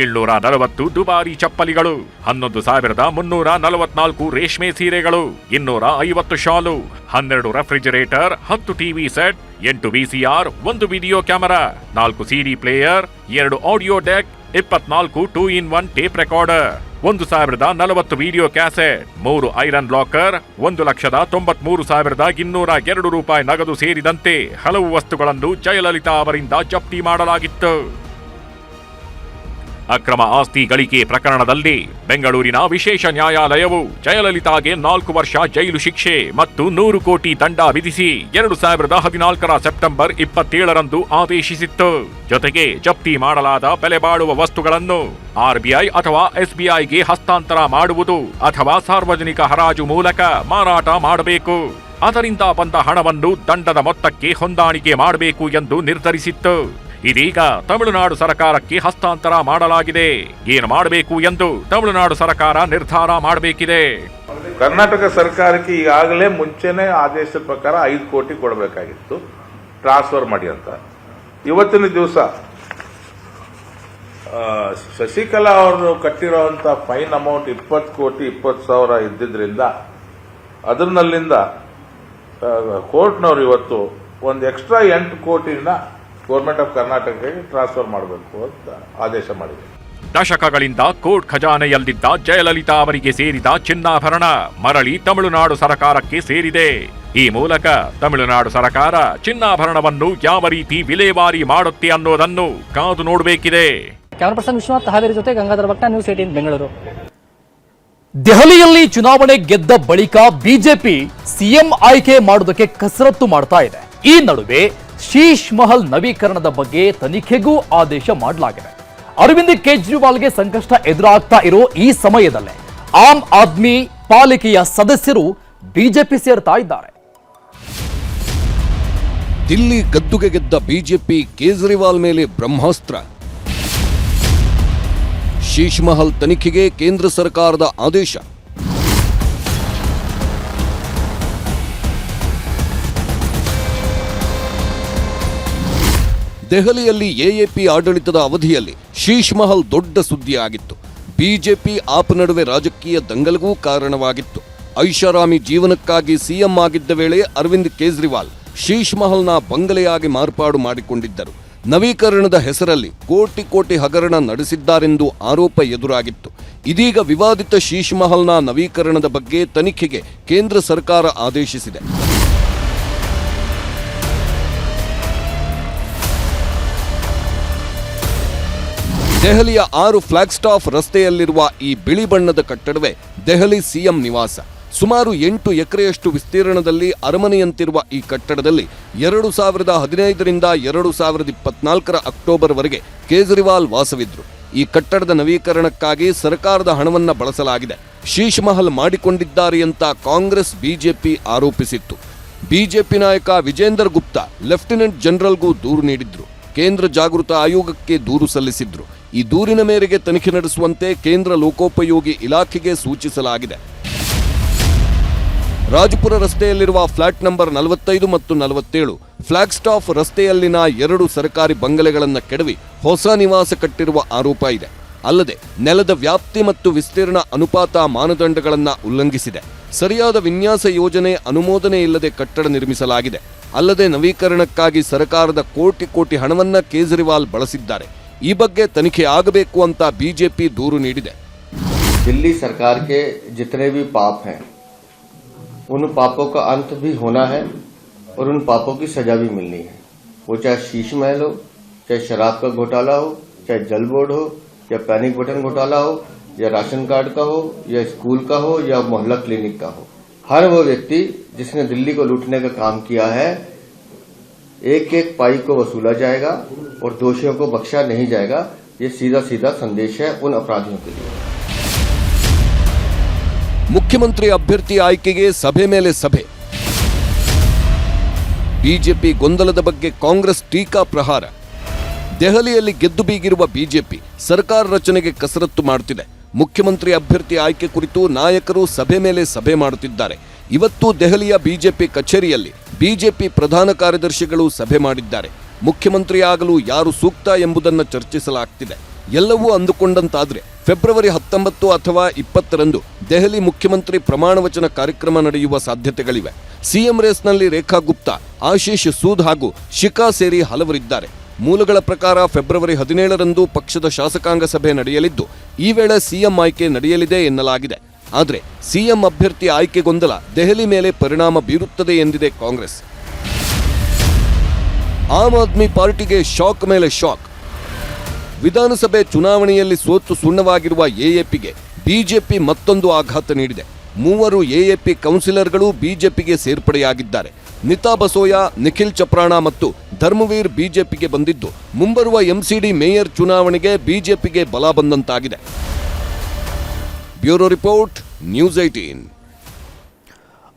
ಏಳ್ನೂರ ನಲವತ್ತು ದುಬಾರಿ ಚಪ್ಪಲಿಗಳು, ಹನ್ನೊಂದು ಸಾವಿರದ ಮುನ್ನೂರ ನಲವತ್ನಾಲ್ಕು ರೇಷ್ಮೆ ಸೀರೆಗಳು, ಇನ್ನೂರ ಐವತ್ತು ಶಾಲು, ಹನ್ನೆರಡು ರೆಫ್ರಿಜರೇಟರ್, ಹತ್ತು ಟಿವಿ ಸೆಟ್, ಎಂಟು ವಿಸಿಆರ್ ಒಂದು ವಿಡಿಯೋ ಕ್ಯಾಮೆರಾ, ನಾಲ್ಕು ಸಿಡಿ ಪ್ಲೇಯರ್, ಎರಡು ಆಡಿಯೋ ಡೆಕ್ ಇಪ್ಪತ್ನಾಲ್ಕು two in one tape recorder. ಒಂದು ಸಾವಿರದ ನಲವತ್ತು ವಿಡಿಯೋ ಕ್ಯಾಸೆಟ್. ಮೂರು ಐರನ್ ಲಾಕರ್, ಒಂದು ಲಕ್ಷದ ತೊಂಬತ್ಮೂರು ಸಾವಿರದ ಇನ್ನೂರ ಎರಡು ರೂಪಾಯಿ ನಗದು ಸೇರಿದಂತೆ ಹಲವು ವಸ್ತುಗಳನ್ನು ಜಯಲಲಿತಾ ಅವರಿಂದ ಜಪ್ತಿ ಮಾಡಲಾಗಿತ್ತು. ಅಕ್ರಮ ಆಸ್ತಿ ಗಳಿಕೆ ಪ್ರಕರಣದಲ್ಲಿ ಬೆಂಗಳೂರಿನ ವಿಶೇಷ ನ್ಯಾಯಾಲಯವು ಜಯಲಲಿತಾಗೆ ನಾಲ್ಕು ವರ್ಷ ಜೈಲು ಶಿಕ್ಷೆ ಮತ್ತು ನೂರು ಕೋಟಿ ದಂಡ ವಿಧಿಸಿ ಎರಡು ಸಾವಿರದ ಹದಿನಾಲ್ಕರ ಸೆಪ್ಟೆಂಬರ್ ಇಪ್ಪತ್ತೇಳರಂದು ಆದೇಶಿಸಿತ್ತು. ಜೊತೆಗೆ ಜಪ್ತಿ ಮಾಡಲಾದ ಬೆಲೆ ವಸ್ತುಗಳನ್ನು ಆರ್ಬಿಐ ಅಥವಾ ಎಸ್ಬಿಐಗೆ ಹಸ್ತಾಂತರ ಮಾಡುವುದು ಅಥವಾ ಸಾರ್ವಜನಿಕ ಹರಾಜು ಮೂಲಕ ಮಾರಾಟ ಮಾಡಬೇಕು. ಅದರಿಂದ ಬಂದ ಹಣವನ್ನು ದಂಡದ ಮೊತ್ತಕ್ಕೆ ಹೊಂದಾಣಿಕೆ ಮಾಡಬೇಕು ಎಂದು ನಿರ್ಧರಿಸಿತ್ತು. ಇದೀಗ ತಮಿಳುನಾಡು ಸರ್ಕಾರಕ್ಕೆ ಹಸ್ತಾಂತರ ಮಾಡಲಾಗಿದೆ. ಏನು ಮಾಡಬೇಕು ಎಂದು ತಮಿಳುನಾಡು ಸರ್ಕಾರ ನಿರ್ಧಾರ ಮಾಡಬೇಕಿದೆ. ಕರ್ನಾಟಕ ಸರ್ಕಾರಕ್ಕೆ ಈಗಾಗಲೇ ಮುಂಚೆನೆ ಆದೇಶದ ಪ್ರಕಾರ ಐದು ಕೋಟಿ ಕೊಡಬೇಕಾಗಿತ್ತು. ಟ್ರಾನ್ಸ್ಫರ್ ಮಾಡಿ ಅಂತ. ಇವತ್ತಿನ ದಿವಸ ಶಶಿಕಲಾ ಅವರು ಕಟ್ಟಿರೋಂಥ ಫೈನ್ ಅಮೌಂಟ್ ಇಪ್ಪತ್ತು ಕೋಟಿ, ಇಪ್ಪತ್ತು ಸಾವಿರ ಇದ್ದಿದ್ರಿಂದ ಅದನ್ನಲ್ಲಿಂದ ಕೋರ್ಟ್ನವ್ರು ಇವತ್ತು ಒಂದು ಎಕ್ಸ್ಟ್ರಾ ಎಂಟು ಕೋಟಿನ ಗೌರ್ಮೆಂಟ್ ಆಫ್ ಕರ್ನಾಟಕಕ್ಕೆ ಟ್ರಾನ್ಸ್ಫರ್ ಮಾಡಬೇಕು ಅಂತ ಆದೇಶ ಮಾಡಿದೆ ದಶಕಗಳಿಂದ ಕೋರ್ಟ್ ಖಜಾನೆಯಲ್ಲಿದ್ದ ಜಯಲಲಿತಾ ಅವರಿಗೆ ಸೇರಿದ ಚಿನ್ನಾಭರಣ ಮರಳಿ ತಮಿಳುನಾಡು ಸರ್ಕಾರಕ್ಕೆ ಸೇರಿದೆ. ಈ ಮೂಲಕ ತಮಿಳುನಾಡು ಸರ್ಕಾರ ಚಿನ್ನಾಭರಣವನ್ನು ಯಾವ ರೀತಿ ವಿಲೇವಾರಿ ಮಾಡುತ್ತೆ ಅನ್ನೋದನ್ನು ಕಾದು ನೋಡಬೇಕಿದೆ. ಕ್ಯಾಮರಾ ಪರ್ಸನ್ ವಿಶ್ವನಾಥ್ ಹಾವೇರಿ ಜೊತೆ ಗಂಗಾಧರ ಭಟ್ಟ ನ್ಯೂಸ್ ಏಟೀನ್ ಬೆಂಗಳೂರು. ದೆಹಲಿಯಲ್ಲಿ ಚುನಾವಣೆ ಗೆದ್ದ ಬಳಿಕ ಬಿಜೆಪಿ ಸಿಎಂ ಆಯ್ಕೆ ಮಾಡೋದಕ್ಕೆ ಕಸರತ್ತು ಮಾಡ್ತಾ ಇದೆ. ಈ ನಡುವೆ ಶೀಶ್ ಮಹಲ್ ನವೀಕರಣದ ಬಗ್ಗೆ ತನಿಖೆಗೂ ಆದೇಶ ಮಾಡಲಾಗಿದೆ. ಅರವಿಂದ್ ಕೇಜ್ರಿವಾಲ್ಗೆ ಸಂಕಷ್ಟ ಎದುರಾಗ್ತಾ ಇರೋ ಈ ಸಮಯದಲ್ಲೇ ಆಮ್ ಆದ್ಮಿ ಪಾಲಿಕೆಯ ಸದಸ್ಯರು ಬಿಜೆಪಿ ಸೇರ್ತಾ ಇದ್ದಾರೆ. ದಿಲ್ಲಿ ಗದ್ದುಗೆ ಗೆದ್ದ ಬಿಜೆಪಿ ಕೇಜ್ರಿವಾಲ್ ಮೇಲೆ ಬ್ರಹ್ಮಾಸ್ತ್ರ. ಶೀಶ್ ಮಹಲ್ ತನಿಖೆಗೆ ಕೇಂದ್ರ ಸರ್ಕಾರದ ಆದೇಶ. ದೆಹಲಿಯಲ್ಲಿ ಎಎಪಿ ಆಡಳಿತದ ಅವಧಿಯಲ್ಲಿ ಶೀಶ್ ಮಹಲ್ ದೊಡ್ಡ ಸುದ್ದಿಯಾಗಿತ್ತು. ಬಿಜೆಪಿ ಆಪ್ ನಡುವೆ ರಾಜಕೀಯ ದಂಗಲ್ಗೂ ಕಾರಣವಾಗಿತ್ತು. ಐಷಾರಾಮಿ ಜೀವನಕ್ಕಾಗಿ ಸಿಎಂ ಆಗಿದ್ದ ವೇಳೆ ಅರವಿಂದ್ ಕೇಜ್ರಿವಾಲ್ ಶೀಶ್ ಮಹಲ್ನ ಬಂಗಲೆಯಾಗಿ ಮಾರ್ಪಾಡು ಮಾಡಿಕೊಂಡಿದ್ದರು. ನವೀಕರಣದ ಹೆಸರಲ್ಲಿ ಕೋಟಿ ಕೋಟಿ ಹಗರಣ ನಡೆಸಿದ್ದಾರೆಂದು ಆರೋಪ ಎದುರಾಗಿತ್ತು. ಇದೀಗ ವಿವಾದಿತ ಶೀಶ್ ಮಹಲ್ನ ನವೀಕರಣದ ಬಗ್ಗೆ ತನಿಖೆಗೆ ಕೇಂದ್ರ ಸರ್ಕಾರ ಆದೇಶಿಸಿದೆ. ದೆಹಲಿಯ ಆರು ಫ್ಲಾಗ್ ಸ್ಟಾಫ್ ರಸ್ತೆಯಲ್ಲಿರುವ ಈ ಬಿಳಿ ಬಣ್ಣದ ಕಟ್ಟಡವೇ ದೆಹಲಿ ಸಿಎಂ ನಿವಾಸ. ಸುಮಾರು ಎಂಟು ಎಕರೆಯಷ್ಟು ವಿಸ್ತೀರ್ಣದಲ್ಲಿ ಅರಮನೆಯಂತಿರುವ ಈ ಕಟ್ಟಡದಲ್ಲಿ ಎರಡು ಸಾವಿರದ ಹದಿನೈದರಿಂದ ಎರಡು ಸಾವಿರದ ಇಪ್ಪತ್ನಾಲ್ಕರ ಅಕ್ಟೋಬರ್ವರೆಗೆ ಕೇಜ್ರಿವಾಲ್ ವಾಸವಿದ್ರು. ಈ ಕಟ್ಟಡದ ನವೀಕರಣಕ್ಕಾಗಿ ಸರ್ಕಾರದ ಹಣವನ್ನು ಬಳಸಲಾಗಿದೆ. ಶೀಶ್ ಮಹಲ್ ಮಾಡಿಕೊಂಡಿದ್ದಾರೆ ಅಂತ ಕಾಂಗ್ರೆಸ್, ಬಿಜೆಪಿ ಆರೋಪಿಸಿತ್ತು. ಬಿಜೆಪಿ ನಾಯಕ ವಿಜೇಂದರ್ ಗುಪ್ತಾ ಲೆಫ್ಟಿನೆಂಟ್ ಜನರಲ್ಗೂ ದೂರು ನೀಡಿದ್ರು. ಕೇಂದ್ರ ಜಾಗೃತ ಆಯೋಗಕ್ಕೆ ದೂರು ಸಲ್ಲಿಸಿದ್ರು. ಈ ದೂರಿನ ಮೇರೆಗೆ ತನಿಖೆ ನಡೆಸುವಂತೆ ಕೇಂದ್ರ ಲೋಕೋಪಯೋಗಿ ಇಲಾಖೆಗೆ ಸೂಚಿಸಲಾಗಿದೆ. ರಾಜಪುರ ರಸ್ತೆಯಲ್ಲಿರುವ ಫ್ಲಾಟ್ ನಂಬರ್ ನಲವತ್ತೈದು ಮತ್ತು ನಲವತ್ತೇಳು ಫ್ಲಾಗ್ಸ್ಟಾಫ್ ರಸ್ತೆಯಲ್ಲಿನ ಎರಡು ಸರ್ಕಾರಿ ಬಂಗಲೆಗಳನ್ನು ಕೆಡವಿ ಹೊಸ ನಿವಾಸ ಕಟ್ಟಿರುವ ಆರೋಪ ಇದೆ. ಅಲ್ಲದೆ ನೆಲದ ವ್ಯಾಪ್ತಿ ಮತ್ತು ವಿಸ್ತೀರ್ಣ ಅನುಪಾತ ಮಾನದಂಡಗಳನ್ನು ಉಲ್ಲಂಘಿಸಿದೆ. ಸರಿಯಾದ ವಿನ್ಯಾಸ ಯೋಜನೆ ಅನುಮೋದನೆ ಇಲ್ಲದೆ ಕಟ್ಟಡ ನಿರ್ಮಿಸಲಾಗಿದೆ. ಅಲ್ಲದೆ ನವೀಕರಣಕ್ಕಾಗಿ ಸರ್ಕಾರದ ಕೋಟಿ ಕೋಟಿ ಹಣವನ್ನು ಕೇಜ್ರಿವಾಲ್ ಬಳಸಿದ್ದಾರೆ. ಈ ಬಗ್ಗೆ ತನಿಖೆ ಆಗಬೇಕು ಅಂತ ಬಿಜೆಪಿ ದೂರು ನೀಡಿದೆ दिल्ली सरकार के जितने भी पाप हैं उन पापों का अंत भी होना है और उन पापों की सजा भी मिलनी है वो चाहे शीश महल हो चाहे शराब का घोटाला हो चाहे जल बोर्ड हो या पैनिक बटन घोटाला हो या राशन कार्ड का हो या स्कूल का हो या मोहल्ला क्लिनिक का हो हर वो व्यक्ति जिसने दिल्ली को लूटने का काम किया है एक एक पाई को वसूला जाएगा और दोषियों को बख्शा नहीं जाएगा ये सीधा सीधा संदेश है उन अपराधियों के लिए ಮುಖ್ಯಮಂತ್ರಿ ಅಭ್ಯರ್ಥಿ ಆಯ್ಕೆಗೆ ಸಭೆ ಮೇಲೆ ಸಭೆ ಬಿಜೆಪಿ ಗೊಂದಲದ ಬಗ್ಗೆ ಕಾಂಗ್ರೆಸ್ ಟೀಕಾ ಪ್ರಹಾರ ದೆಹಲಿಯಲ್ಲಿ ಗೆದ್ದು ಬೀಗಿರುವ ಬಿಜೆಪಿ ಸರ್ಕಾರ ರಚನೆಗೆ ಕಸರತ್ತು ಮಾಡುತ್ತಿದೆ ಮುಖ್ಯಮಂತ್ರಿ ಅಭ್ಯರ್ಥಿ ಆಯ್ಕೆ ಕುರಿತು ನಾಯಕರು ಸಭೆ ಮೇಲೆ ಸಭೆ ಮಾಡುತ್ತಿದ್ದಾರೆ ಇವತ್ತು ದೆಹಲಿಯ ಬಿಜೆಪಿ ಕಚೇರಿಯಲ್ಲಿ ಬಿಜೆಪಿ ಪ್ರಧಾನ ಕಾರ್ಯದರ್ಶಿಗಳು ಸಭೆ ಮಾಡಿದ್ದಾರೆ ಮುಖ್ಯಮಂತ್ರಿ ಆಗಲು ಯಾರು ಸೂಕ್ತ ಎಂಬುದನ್ನು ಚರ್ಚಿಸಲಾಗ್ತಿದೆ. ಎಲ್ಲವೂ ಅಂದುಕೊಂಡಂತಾದರೆ ಫೆಬ್ರವರಿ ಹತ್ತೊಂಬತ್ತು ಅಥವಾ ಇಪ್ಪತ್ತರಂದು ದೆಹಲಿ ಮುಖ್ಯಮಂತ್ರಿ ಪ್ರಮಾಣ ವಚನ ಕಾರ್ಯಕ್ರಮ ನಡೆಯುವ ಸಾಧ್ಯತೆಗಳಿವೆ. ಸಿಎಂ ರೇಸ್ನಲ್ಲಿ ರೇಖಾ ಗುಪ್ತಾ, ಆಶೀಶ್ ಸೂದ್ ಹಾಗೂ ಶಿಖಾ ಸೇರಿ ಹಲವರಿದ್ದಾರೆ. ಮೂಲಗಳ ಪ್ರಕಾರ ಫೆಬ್ರವರಿ ಹದಿನೇಳರಂದು ಪಕ್ಷದ ಶಾಸಕಾಂಗ ಸಭೆ ನಡೆಯಲಿದ್ದು, ಈ ವೇಳೆ ಸಿಎಂ ಆಯ್ಕೆ ನಡೆಯಲಿದೆ ಎನ್ನಲಾಗಿದೆ. ಆದರೆ ಸಿಎಂ ಅಭ್ಯರ್ಥಿ ಆಯ್ಕೆ ಗೊಂದಲ ದೆಹಲಿ ಮೇಲೆ ಪರಿಣಾಮ ಬೀರುತ್ತದೆ ಎಂದಿದೆ ಕಾಂಗ್ರೆಸ್. ಆಮ್ ಆದ್ಮಿ ಪಾರ್ಟಿಗೆ ಶಾಕ್ ಮೇಲೆ ಶಾಕ್. ವಿಧಾನಸಭೆ ಚುನಾವಣೆಯಲ್ಲಿ ಸೋತು ಸುಣ್ಣವಾಗಿರುವ ಎಎಪಿಗೆ ಬಿಜೆಪಿ ಮತ್ತೊಂದು ಆಘಾತ ನೀಡಿದೆ. ಮೂವರು ಎಎಪಿ ಕೌನ್ಸಿಲರ್ಗಳು ಬಿಜೆಪಿಗೆ ಸೇರ್ಪಡೆಯಾಗಿದ್ದಾರೆ. ನಿತಾ ಬಸೋಯ, ನಿಖಿಲ್ ಚಪ್ರಾಣ ಮತ್ತು ಧರ್ಮವೀರ್ ಬಿಜೆಪಿಗೆ ಬಂದಿದ್ದು, ಮುಂಬರುವ ಎಂಸಿಡಿ ಮೇಯರ್ ಚುನಾವಣೆಗೆ ಬಿಜೆಪಿಗೆ ಬಲ ಬಂದಂತಾಗಿದೆ. ಬ್ಯೂರೋ ರಿಪೋರ್ಟ್, ನ್ಯೂಸ್ ಏಟೀನ್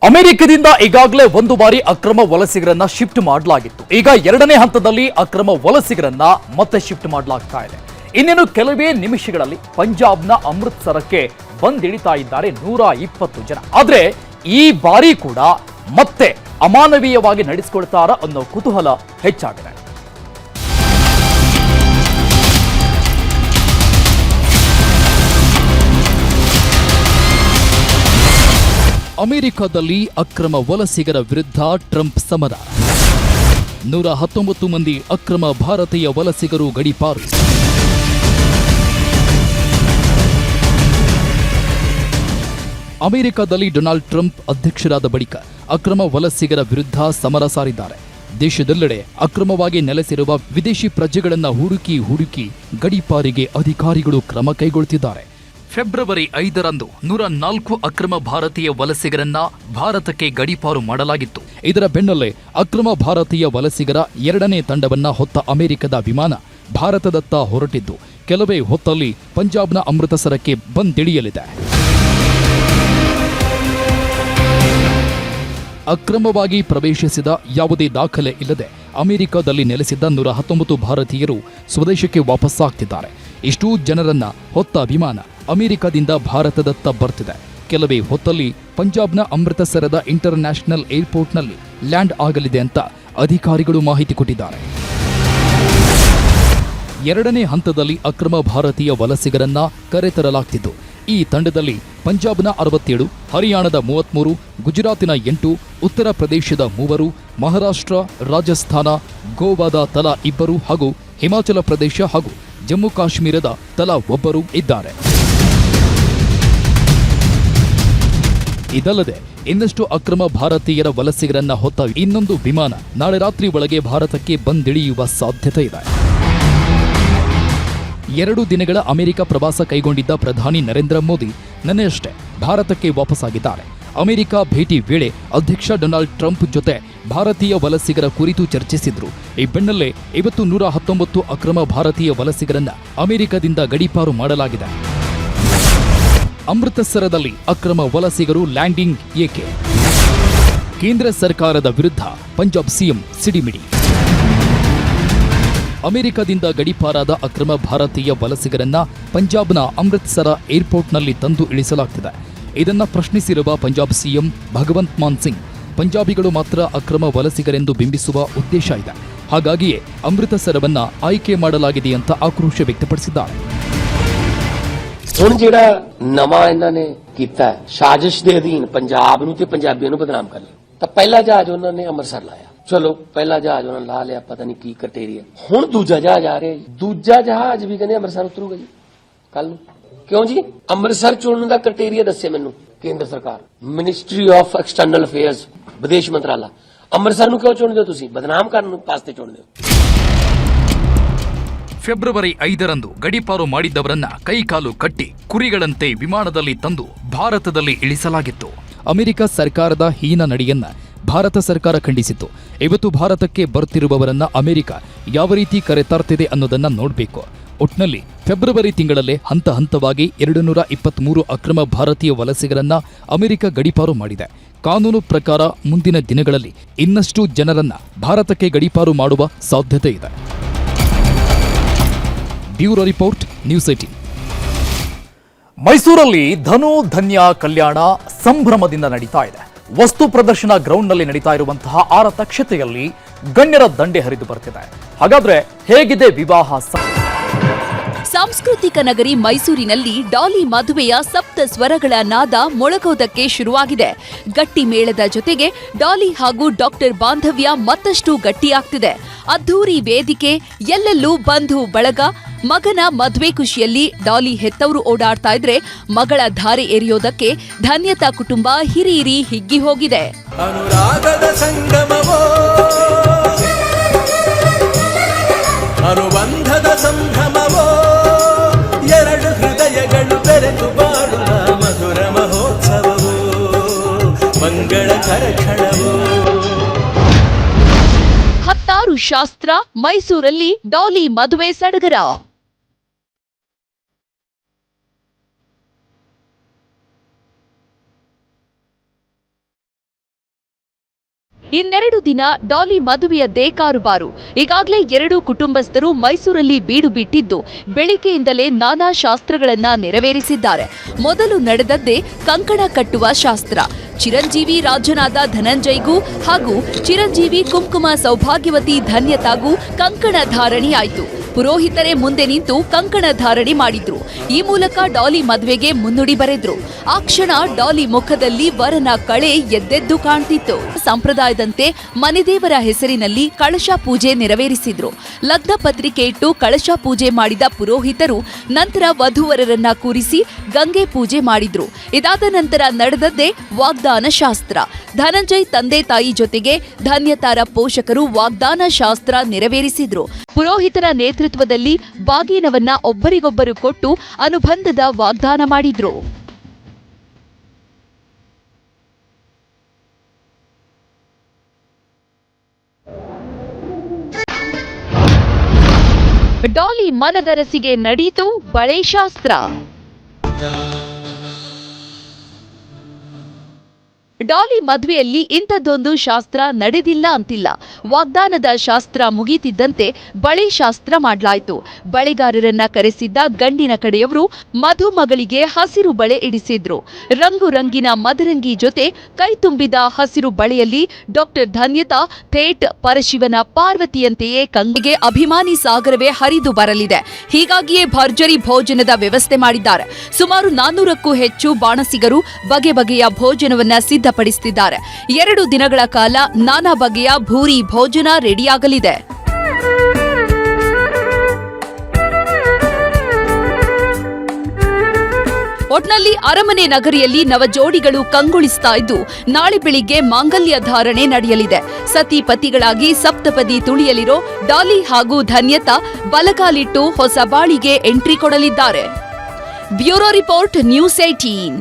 ಅಮೆರಿಕದಿಂದ ಈಗಾಗಲೇ ಒಂದು ಬಾರಿ ಅಕ್ರಮ ವಲಸಿಗರನ್ನ ಶಿಫ್ಟ್ ಮಾಡಲಾಗಿತ್ತು. ಈಗ ಎರಡನೇ ಹಂತದಲ್ಲಿ ಅಕ್ರಮ ವಲಸಿಗರನ್ನ ಮತ್ತೆ ಶಿಫ್ಟ್ ಮಾಡಲಾಗ್ತಾ ಇದೆ. ಇನ್ನೇನು ಕೆಲವೇ ನಿಮಿಷಗಳಲ್ಲಿ ಪಂಜಾಬ್ನ ಅಮೃತ್ಸರಕ್ಕೆ ಬಂದಿಳಿತಾ ಇದ್ದಾರೆ ನೂರ ಇಪ್ಪತ್ತು ಜನ. ಆದ್ರೆ ಈ ಬಾರಿ ಕೂಡ ಮತ್ತೆ ಅಮಾನವೀಯವಾಗಿ ನಡೆಸಿಕೊಳ್ತಾರ ಅನ್ನೋ ಕುತೂಹಲ ಹೆಚ್ಚಾಗಿದೆ. ಅಮೆರಿಕದಲ್ಲಿ ಅಕ್ರಮ ವಲಸಿಗರ ವಿರುದ್ಧ ಟ್ರಂಪ್ ಸಮರ. ನೂರ ಹತ್ತೊಂಬತ್ತು ಮಂದಿ ಅಕ್ರಮ ಭಾರತೀಯ ವಲಸಿಗರು ಗಡಿಪಾರು. ಅಮೆರಿಕದಲ್ಲಿ ಡೊನಾಲ್ಡ್ ಟ್ರಂಪ್ ಅಧ್ಯಕ್ಷರಾದ ಬಳಿಕ ಅಕ್ರಮ ವಲಸಿಗರ ವಿರುದ್ಧ ಸಮರ ಸಾರಿದ್ದಾರೆ. ದೇಶದೆಲ್ಲೆಡೆ ಅಕ್ರಮವಾಗಿ ನೆಲೆಸಿರುವ ವಿದೇಶಿ ಪ್ರಜೆಗಳನ್ನು ಹುಡುಕಿ ಹುಡುಕಿ ಗಡಿಪಾರಿಗೆ ಅಧಿಕಾರಿಗಳು ಕ್ರಮ ಕೈಗೊಳ್ಳುತ್ತಿದ್ದಾರೆ ಫೆಬ್ರವರಿ ಐದರಂದು ನೂರ ನಾಲ್ಕು ಅಕ್ರಮ ಭಾರತೀಯ ವಲಸಿಗರನ್ನ ಭಾರತಕ್ಕೆ ಗಡಿಪಾರು ಮಾಡಲಾಗಿತ್ತು. ಇದರ ಬೆನ್ನಲ್ಲೇ ಅಕ್ರಮ ಭಾರತೀಯ ವಲಸಿಗರ ಎರಡನೇ ತಂಡವನ್ನ ಹೊತ್ತ ಅಮೆರಿಕದ ವಿಮಾನ ಭಾರತದತ್ತ ಹೊರಟಿದ್ದು, ಕೆಲವೇ ಹೊತ್ತಲ್ಲಿ ಪಂಜಾಬ್ನ ಅಮೃತಸರಕ್ಕೆ ಬಂದಿಳಿಯಲಿದೆ. ಅಕ್ರಮವಾಗಿ ಪ್ರವೇಶಿಸಿದ ಯಾವುದೇ ದಾಖಲೆ ಇಲ್ಲದೆ ಅಮೆರಿಕದಲ್ಲಿ ನೆಲೆಸಿದ್ದ ನೂರ ಹತ್ತೊಂಬತ್ತು ಭಾರತೀಯರು ಸ್ವದೇಶಕ್ಕೆ ವಾಪಸ್ಸಾಗ್ತಿದ್ದಾರೆ. ಇಷ್ಟೂ ಜನರನ್ನ ಹೊತ್ತ ವಿಮಾನ ಅಮೆರಿಕದಿಂದ ಭಾರತದತ್ತ ಬರ್ತಿದೆ. ಕೆಲವೇ ಹೊತ್ತಲ್ಲಿ ಪಂಜಾಬ್ನ ಅಮೃತಸರದ ಇಂಟರ್ ನ್ಯಾಷನಲ್ ಏರ್ಪೋರ್ಟ್ನಲ್ಲಿ ಲ್ಯಾಂಡ್ ಆಗಲಿದೆ ಅಂತ ಅಧಿಕಾರಿಗಳು ಮಾಹಿತಿ ಕೊಟ್ಟಿದ್ದಾರೆ. ಎರಡನೇ ಹಂತದಲ್ಲಿ ಅಕ್ರಮ ಭಾರತೀಯ ವಲಸಿಗರನ್ನ ಕರೆತರಲಾಗ್ತಿದ್ದು ಈ ತಂಡದಲ್ಲಿ ಪಂಜಾಬ್ನ ಅರವತ್ತೇಳು, ಹರಿಯಾಣದ ಮೂವತ್ಮೂರು, ಗುಜರಾತಿನ ಎಂಟು, ಉತ್ತರ ಪ್ರದೇಶದ ಮೂವರು, ಮಹಾರಾಷ್ಟ್ರ, ರಾಜಸ್ಥಾನ, ಗೋವಾದ ತಲಾ ಇಬ್ಬರು ಹಾಗೂ ಹಿಮಾಚಲ ಪ್ರದೇಶ ಹಾಗೂ ಜಮ್ಮು ಕಾಶ್ಮೀರದ ತಲಾ ಒಬ್ಬರು ಇದ್ದಾರೆ. ಇದಲ್ಲದೆ ಇನ್ನಷ್ಟು ಅಕ್ರಮ ಭಾರತೀಯರ ವಲಸಿಗರನ್ನ ಹೊತ್ತ ಇನ್ನೊಂದು ವಿಮಾನ ನಾಳೆ ರಾತ್ರಿ ಒಳಗೆ ಭಾರತಕ್ಕೆ ಬಂದಿಳಿಯುವ ಸಾಧ್ಯತೆ ಇದೆ. ಎರಡು ದಿನಗಳ ಅಮೆರಿಕ ಪ್ರವಾಸ ಕೈಗೊಂಡಿದ್ದ ಪ್ರಧಾನಿ ನರೇಂದ್ರ ಮೋದಿ ನಿನ್ನೆಯಷ್ಟೇ ಭಾರತಕ್ಕೆ ವಾಪಸ್ಸಾಗಿದ್ದಾರೆ ಅಮೆರಿಕ ಭೇಟಿ ವೇಳೆ ಅಧ್ಯಕ್ಷ ಡೊನಾಲ್ಡ್ ಟ್ರಂಪ್ ಜೊತೆ ಭಾರತೀಯ ವಲಸಿಗರ ಕುರಿತು ಚರ್ಚಿಸಿದ್ರು. ಈ ಬೆನ್ನಲ್ಲೇ ಇವತ್ತು ನೂರ ಹತ್ತೊಂಬತ್ತು ಅಕ್ರಮ ಭಾರತೀಯ ವಲಸಿಗರನ್ನ ಅಮೆರಿಕದಿಂದ ಗಡೀಪಾರು ಮಾಡಲಾಗಿದೆ. ಅಮೃತಸರದಲ್ಲಿ ಅಕ್ರಮ ವಲಸಿಗರು ಲ್ಯಾಂಡಿಂಗ್ ಏಕೆ? ಕೇಂದ್ರ ಸರ್ಕಾರದ ವಿರುದ್ಧ ಪಂಜಾಬ್ ಸಿಎಂ ಸಿಡಿಮಿಡಿ. ಅಮೆರಿಕದಿಂದ ಗಡಿಪಾರಾದ ಅಕ್ರಮ ಭಾರತೀಯ ವಲಸಿಗರನ್ನ ಪಂಜಾಬ್ನ ಅಮೃತಸರ ಏರ್ಪೋರ್ಟ್ನಲ್ಲಿ ತಂದು ಇಳಿಸಲಾಗ್ತಿದೆ. ಇದನ್ನ ಪ್ರಶ್ನಿಸಿರುವ ಪಂಜಾಬ್ ಸಿಎಂ ಭಗವಂತ್ ಮಾನ್ ಸಿಂಗ್, ಪಂಜಾಬಿಗಳು ಮಾತ್ರ ಅಕ್ರಮ ವಲಸಿಗರೆಂದು ಬಿಂಬಿಸುವ ಉದ್ದೇಶ ಇದೆ. ಹಾಗಾಗಿಯೇ ಅಮೃತಸರವನ್ನ ಆಯ್ಕೆ ಮಾಡಲಾಗಿದೆ ಅಂತ ಆಕ್ರೋಶ ವ್ಯಕ್ತಪಡಿಸಿದ್ದಾರೆ. ਹੁਣ ਜਿਹੜਾ ਨਵਾਂ ਇਹਨਾਂ ਨੇ ਕੀਤਾ ਹੈ, ਸਾਜ਼ਿਸ਼ ਦੇ ਅਧੀਨ ਪੰਜਾਬ ਨੂੰ ਤੇ ਪੰਜਾਬੀਆਂ ਨੂੰ ਬਦਨਾਮ ਕਰ ਲਿਆ। ਤਾਂ ਪਹਿਲਾ ਜਹਾਜ਼ ਉਹਨਾਂ ਨੇ ਅੰਮ੍ਰਿਤਸਰ ਲਾਇਆ। ਚਲੋ ਪਹਿਲਾ ਜਹਾਜ਼ ਉਹਨਾਂ ਲਾ ਲਿਆ ਪਤਾ ਨਹੀਂ ਕੀ ਕਟੇਰੀਆ ਹੁਣ ਦੂਜਾ ਜਹਾਜ਼ ਆ ਰਿਹਾ ਜੀ। ਦੂਜਾ ਜਹਾਜ਼ ਵੀ ਕਹਿੰਦੇ ਅੰਮ੍ਰਿਤਸਰ ਉਤਰੂਗਾ ਜੀ ਕੱਲ ਨੂੰ। ਕਿਉਂ ਜੀ? ਅੰਮ੍ਰਿਤਸਰ ਚੁਣਨ ਦਾ ਕ੍ਰਾਈਟੇਰੀਆ ਦੱਸੇ ਮੈਨੂੰ ਕੇਂਦਰ ਸਰਕਾਰ ਮਿਨਿਸਟਰੀ ਆਫ ਐਕਸਟਰਨਲ ਅਫੇਅਰਸ ਵਿਦੇਸ਼ ਮੰਤਰਾਲਾ। ਅੰਮ੍ਰਿਤਸਰ ਨੂੰ ਕਿਉਂ ਚੁਣਦੇ ਹੋ ਤੁਸੀਂ? ਬਦਨਾਮ ਕਰਨ ਵਾਸਤੇ ਚੁਣਦੇ ਹੋ। ಫೆಬ್ರವರಿ ಐದರಂದು ಗಡಿಪಾರು ಮಾಡಿದ್ದವರನ್ನ ಕೈಕಾಲು ಕಟ್ಟಿ ಕುರಿಗಳಂತೆ ವಿಮಾನದಲ್ಲಿ ತಂದು ಭಾರತದಲ್ಲಿ ಇಳಿಸಲಾಗಿತ್ತು. ಅಮೆರಿಕ ಸರ್ಕಾರದ ಹೀನ ನಡೆಯನ್ನ ಭಾರತ ಸರ್ಕಾರ ಖಂಡಿಸಿತ್ತು. ಇವತ್ತು ಭಾರತಕ್ಕೆ ಬರುತ್ತಿರುವವರನ್ನ ಅಮೆರಿಕ ಯಾವ ರೀತಿ ಕರೆತರ್ತಿದೆ ಅನ್ನೋದನ್ನ ನೋಡಬೇಕು. ಒಟ್ನಲ್ಲಿ ಫೆಬ್ರವರಿ ತಿಂಗಳಲ್ಲೇ ಹಂತ ಹಂತವಾಗಿ ಎರಡು ನೂರ ಇಪ್ಪತ್ಮೂರು ಅಕ್ರಮ ಭಾರತೀಯ ವಲಸೆಗಳನ್ನ ಅಮೆರಿಕ ಗಡಿಪಾರು ಮಾಡಿದೆ. ಕಾನೂನು ಪ್ರಕಾರ ಮುಂದಿನ ದಿನಗಳಲ್ಲಿ ಇನ್ನಷ್ಟು ಜನರನ್ನ ಭಾರತಕ್ಕೆ ಗಡಿಪಾರು ಮಾಡುವ ಸಾಧ್ಯತೆ ಇದೆ. ಬ್ಯೂರೋ ರಿಪೋರ್ಟ್, ನ್ಯೂಸ್ ಏಟೀನ್ ಮೈಸೂರಲ್ಲಿ ಧನು ಧನ್ಯ ಕಲ್ಯಾಣ ಸಂಭ್ರಮದಿಂದ ನಡೀತಾ ಇದೆ. ವಸ್ತು ಪ್ರದರ್ಶನ ಗ್ರೌಂಡ್ನಲ್ಲಿ ನಡೀತಾ ಇರುವಂತಹ ಆರತಕ್ಷತೆಯಲ್ಲಿ ಗಣ್ಯರ ದಂಡೆ ಹರಿದು ಬರ್ತಿದೆ. ಹಾಗಾದ್ರೆ ಹೇಗಿದೆ ವಿವಾಹ ಸಾಂಸ್ಕೃತಿಕ ನಗರಿ ಮೈಸೂರಿನಲ್ಲಿ ಡಾಲಿ ಮದುವೆಯ ಸಪ್ತ ಸ್ವರಗಳ ನಾದ ಮೊಳಗೋದಕ್ಕೆ ಶುರುವಾಗಿದೆ. ಗಟ್ಟಿ ಮೇಳದ ಜೊತೆಗೆ ಡಾಲಿ ಹಾಗೂ ಡಾಕ್ಟರ್ ಬಾಂಧವ್ಯ ಮತ್ತಷ್ಟು ಗಟ್ಟಿಯಾಗ್ತಿದೆ. ಅದ್ಧೂರಿ ವೇದಿಕೆ, ಎಲ್ಲೆಲ್ಲೂ ಬಂಧು ಬಳಗ, ಮಗನ ಮದುವೆ ಖುಷಿಯಲ್ಲಿ ಡಾಲಿ ಹೆತ್ತವರು ಓಡಾಡ್ತಾ ಇದ್ರೆ ಮಗಳ ಧಾರೆ ಎರಿಯೋದಕ್ಕೆ ಧನ್ಯತಾ ಕುಟುಂಬ ಹಿರಿಯಿರಿ ಹಿಗ್ಗಿ ಹೋಗಿದೆ. ಅನುರಾಗದ ಸಂಗಮವೋ? ಹತ್ತಾರು ಶಾಸ್ತ್ರ ಮೈಸೂರಲ್ಲಿ ಡಾಲಿ ಮದುವೆ ಸಡಗರ. ಇನ್ನೆರಡು ದಿನ ಡಾಲಿ ಮದುವೆಯದ್ದೇ ಕಾರುಬಾರು ಈಗಾಗಲೇ ಎರಡು ಕುಟುಂಬಸ್ಥರು ಮೈಸೂರಲ್ಲಿ ಬೀಡು ಬಿಟ್ಟಿದ್ದು, ಬೆಳಿಗ್ಗೆಯಿಂದಲೇ ನಾನಾ ಶಾಸ್ತ್ರಗಳನ್ನ ನೆರವೇರಿಸಿದ್ದಾರೆ. ಮೊದಲು ನಡೆದದ್ದೇ ಕಂಕಣ ಕಟ್ಟುವ ಶಾಸ್ತ್ರ. ಚಿರಂಜೀವಿ ರಾಜನಾದ ಧನಂಜಯ್ಗೂ ಹಾಗೂ ಚಿರಂಜೀವಿ ಕುಂಕುಮ ಸೌಭಾಗ್ಯವತಿ ಧನ್ಯತಾಗೂ ಕಂಕಣ ಧಾರಣೆಯಾಯಿತು ಪುರೋಹಿತರೇ ಮುಂದೆ ನಿಂತು ಕಂಕಣ ಧಾರಣೆ ಮಾಡಿದ್ರು. ಈ ಮೂಲಕ ಡಾಲಿ ಮದುವೆಗೆ ಮುನ್ನುಡಿ ಬರೆದ್ರು. ಆ ಕ್ಷಣ ಡಾಲಿ ಮುಖದಲ್ಲಿ ವರನ ಕಳೆ ಎದ್ದೆದ್ದು ಕಾಣ್ತಿತ್ತು. ಸಂಪ್ರದಾಯದಂತೆ ಮನೆದೇವರ ಹೆಸರಿನಲ್ಲಿ ಕಳಶ ಪೂಜೆ ನೆರವೇರಿಸಿದ್ರು. ಲಗ್ನ ಪತ್ರಿಕೆ ಇಟ್ಟು ಕಳಶ ಪೂಜೆ ಮಾಡಿದ ಪುರೋಹಿತರು ನಂತರ ವಧುವರರನ್ನ ಕೂರಿಸಿ ಗಂಗೆ ಪೂಜೆ ಮಾಡಿದ್ರು. ಇದಾದ ನಂತರ ನಡೆದದ್ದೇ ವಾಗ್ದಾನ ಶಾಸ್ತ್ರ. ಧನಂಜಯ್ ತಂದೆ ತಾಯಿ ಜೊತೆಗೆ ಧನ್ಯತಾರ ಪೋಷಕರು ವಾಗ್ದಾನ ಶಾಸ್ತ್ರ ನೆರವೇರಿಸಿದ್ರು. ಪುರೋಹಿತರ ನೇತೃತ್ವದಲ್ಲಿ ಬಾಗಿನವನ್ನ ಒಬ್ಬರಿಗೊಬ್ಬರು ಕೊಟ್ಟು ಅನುಬಂಧದ ವಾಗ್ದಾನ ಮಾಡಿದ್ರು. ಡಾಲಿ ಮನದರಸಿಗೆ ನಡೀತು ಬಳೆ ಶಾಸ್ತ್ರ. ಡಾಲಿ ಮದುವೆಯಲ್ಲಿ ಇಂಥದ್ದೊಂದು ಶಾಸ್ತ್ರ ನಡೆದಿಲ್ಲ ಅಂತಿಲ್ಲ. ವಾಗ್ದಾನದ ಶಾಸ್ತ್ರ ಮುಗೀತಿದ್ದಂತೆ ಬಳೆ ಶಾಸ್ತ್ರ ಮಾಡಲಾಯಿತು. ಬಳೆಗಾರರನ್ನ ಕರೆಸಿದ್ದ ಗಂಡಿನ ಕಡೆಯವರು ಮಧುಮಗಳಿಗೆ ಹಸಿರು ಬಳೆ ಇಡಿಸಿದ್ರು. ರಂಗು ರಂಗಿನ ಮದರಂಗಿ ಜೊತೆ ಕೈ ತುಂಬಿದ ಹಸಿರು ಬಳೆಯಲ್ಲಿ ಡಾಕ್ಟರ್ ಧನ್ಯತಾ ಥೇಟ್ ಪರಶಿವನ ಪಾರ್ವತಿಯಂತೆಯೇ ಕಂಗಿಗೆ ಅಭಿಮಾನಿ ಸಾಗರವೇ ಹರಿದು ಬರಲಿದೆ. ಹೀಗಾಗಿಯೇ ಭರ್ಜರಿ ಭೋಜನದ ವ್ಯವಸ್ಥೆ ಮಾಡಿದ್ದಾರೆ. ಸುಮಾರು ನಾನ್ನೂರಕ್ಕೂ ಹೆಚ್ಚು ಬಾಣಸಿಗರು ಬಗೆ ಬಗೆಯ ಭೋಜನವನ್ನ ಸಿದ್ಧಪಡಿಸುತ್ತಿದ್ದಾರೆ ಎರಡು ದಿನಗಳ ಕಾಲ ನಾನಾ ಬಗೆಯ ಭೂರಿ ಭೋಜನ ರೆಡಿಯಾಗಲಿದೆ. ಒಟ್ನಲ್ಲಿ ಅರಮನೆ ನಗರಿಯಲ್ಲಿ ನವಜೋಡಿಗಳು ಕಂಗೊಳಿಸ್ತಾ ಇದ್ದು, ನಾಳೆ ಬೆಳಿಗ್ಗೆ ಮಾಂಗಲ್ಯ ಧಾರಣೆ ನಡೆಯಲಿದೆ. ಸತಿ ಪತಿಗಳಾಗಿ ಸಪ್ತಪದಿ ತುಳಿಯಲಿರೋ ಡಾಲಿ ಹಾಗೂ ಧನ್ಯತಾ ಬಲಕಾಲಿಟ್ಟು ಹೊಸ ಬಾಳಿಗೆ entry ಕೊಡಲಿದ್ದಾರೆ. Bureau report news eighteen